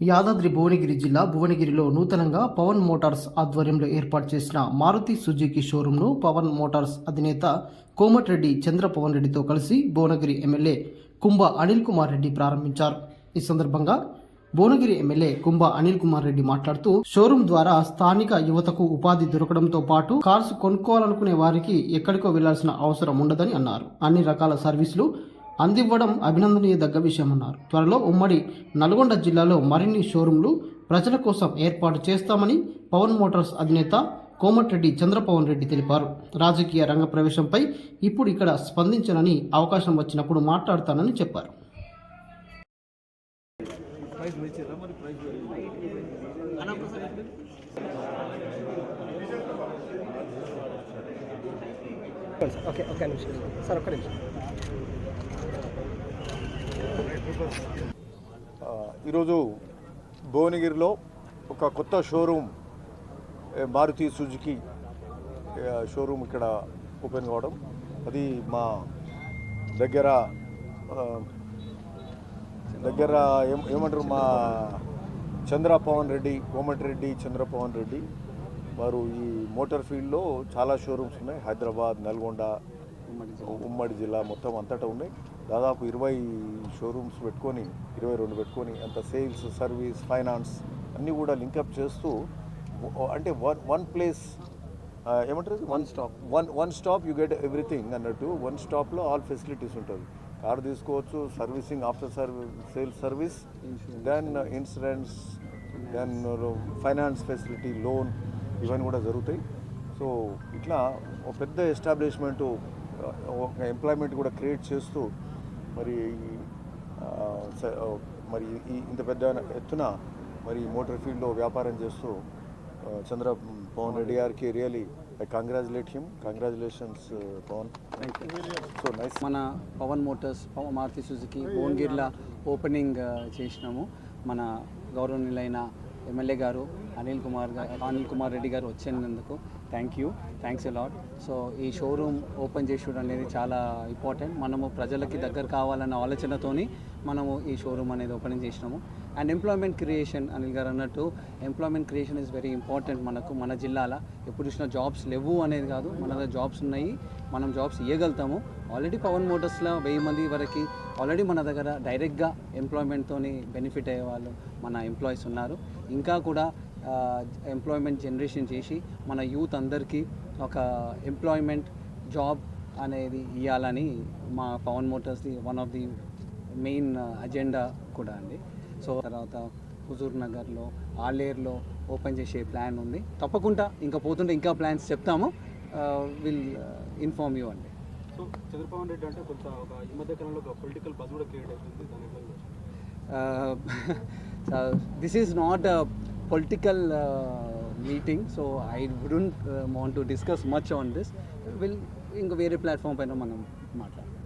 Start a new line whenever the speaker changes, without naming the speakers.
యాదాద్రి భువనగిరి జిల్లా భువనగిరిలో నూతనంగా పవన్ మోటార్స్ ఆధ్వర్యంలో ఏర్పాటు చేసిన మారుతి సుజుకి షోరూంను పవన్ మోటార్స్ అధినేత కోమటిరెడ్డి చంద్రపవన్ రెడ్డితో కలిసి భువనగిరి ఎమ్మెల్యే కుంభ అనిల్ కుమార్ రెడ్డి ప్రారంభించారు. ఈ సందర్భంగా భువనగిరి ఎమ్మెల్యే కుంభ అనిల్ కుమార్ రెడ్డి మాట్లాడుతూ షోరూం ద్వారా స్థానిక యువతకు ఉపాధి దొరకడంతో పాటు కార్స్ కొనుక్కోవాలనుకునే వారికి ఎక్కడికో వెళ్ళాల్సిన అవసరం ఉండదని అన్నారు. అన్ని రకాల సర్వీసులు అందివ్వడం అభినందనీయదగ్గ విషయమన్నారు. త్వరలో ఉమ్మడి నల్గొండ జిల్లాలో మరిన్ని షోరూంలు ప్రజల కోసం ఏర్పాటు చేస్తామని పవన్ మోటార్స్ అధినేత కోమటిరెడ్డి చంద్రపవన్ రెడ్డి తెలిపారు. రాజకీయ రంగ ప్రవేశంపై ఇప్పుడు ఇక్కడ స్పందించనని అవకాశం వచ్చినప్పుడు మాట్లాడతానని చెప్పారు.
ఓకే ఒక్క నిమిషం. సార్ ఒక్క నిమిషం.
ఈరోజు భువనగిరిలో ఒక కొత్త షోరూమ్ మారుతి సుజుకి షోరూమ్ ఇక్కడ ఓపెన్ కావడం. అది మా దగ్గర దగ్గర ఏం ఏమంటారు మా చంద్రపవన్ రెడ్డి కోమటిరెడ్డి చంద్రపవన్ రెడ్డి వారు ఈ మోటార్ ఫీల్డ్లో చాలా షోరూమ్స్ ఉన్నాయి. హైదరాబాద్ నల్గొండ ఉమ్మడి జిల్లా. మొత్తం అంతటా ఉన్నాయి. దాదాపు ఇరవై షోరూమ్స్ పెట్టుకొని ఇరవై రెండు పెట్టుకొని అంత సేల్స్ సర్వీస్ ఫైనాన్స్ అన్నీ కూడా లింకప్ చేస్తూ అంటే వన్ వన్ ప్లేస్ ఏమంటారు one stop one one stop you get everything అన్నట్టు వన్ స్టాప్లో ఆల్ ఫెసిలిటీస్ ఉంటుంది కార్ తీసుకోవచ్చు servicing after service sales service then insurance then finance facility loan ఇవన్నీ కూడా జరుగుతాయి. సో ఇట్లా ఒక పెద్ద ఎస్టాబ్లిష్మెంటు ఒక ఎంప్లాయ్మెంట్ కూడా క్రియేట్ చేస్తూ మరి మరి ఈ ఇంత పెద్ద ఎత్తున మరి మోటార్ ఫీల్డ్లో వ్యాపారం చేస్తూ చంద్ర పవన్ రెడ్డి గారికి really I congratulate him. Congratulations Pavan. So nice
మన పవన్ మోటార్స్ పవన్ మారుతి సుజుకి భువనగిరిలో ఓపెనింగ్ చేసినాము. మన గౌరవనీయులైన ఎమ్మెల్యే గారు అనిల్ కుమార్ గారు అనిల్ కుమార్ రెడ్డి గారు వచ్చినందుకు thank you thanks lot so ఈ షోరూమ్ ఓపెన్ చేసుడు అనేది చాలా ఇంపార్టెంట్ మనము ప్రజలకి దగ్గర కావాలన్న ఆలోచనతోని మనము ఈ షోరూమ్ అనేది ఓపెనింగ్ చేసినాము. అండ్ ఎంప్లాయ్మెంట్ క్రియేషన్ అనిల్ గారు అన్నట్టు employment creation is very important మనకు మన జిల్లాలో. ఎప్పుడు చూసినా జాబ్స్ లేవు అనేది కాదు మన దగ్గర జాబ్స్ ఉన్నాయి మనం జాబ్స్ ఇవ్వగలుగుతాము ఆల్రెడీ పవన్ మోటార్స్లో వెయ్యి మంది వరకు ఆల్రెడీ మన దగ్గర డైరెక్ట్గా ఎంప్లాయ్మెంట్తోని బెనిఫిట్ అయ్యే వాళ్ళు మన ఎంప్లాయీస్ ఉన్నారు. ఇంకా కూడా ఎంప్లాయ్మెంట్ జనరేషన్ చేసి మన యూత్ అందరికీ ఒక ఎంప్లాయ్మెంట్ జాబ్ అనేది ఇవ్వాలని మా Pavan మోటార్స్ది one of the main agenda కూడా అండి. సో తర్వాత హుజూర్ నగర్లో ఆలేర్లో ఓపెన్ చేసే ప్లాన్ ఉంది. తప్పకుండా ఇంకా పోతుంటే ఇంకా ప్లాన్స్ చెప్తాము. విల్ ఇన్ఫార్మ్ యూ అండి.
సో చంద్రబాబు రెడ్డి అంటే కొంత ఒక ఈ మధ్య కాలంలో ఒక పొలిటికల్ బజ్ కూడా క్రియేట్ అవుతుంది దాని?
This is not political meeting so I wouldn't want to discuss much on this will ఇంకా వేరే ప్లాట్ఫామ్ పైన మనం మాట్లాడదాం.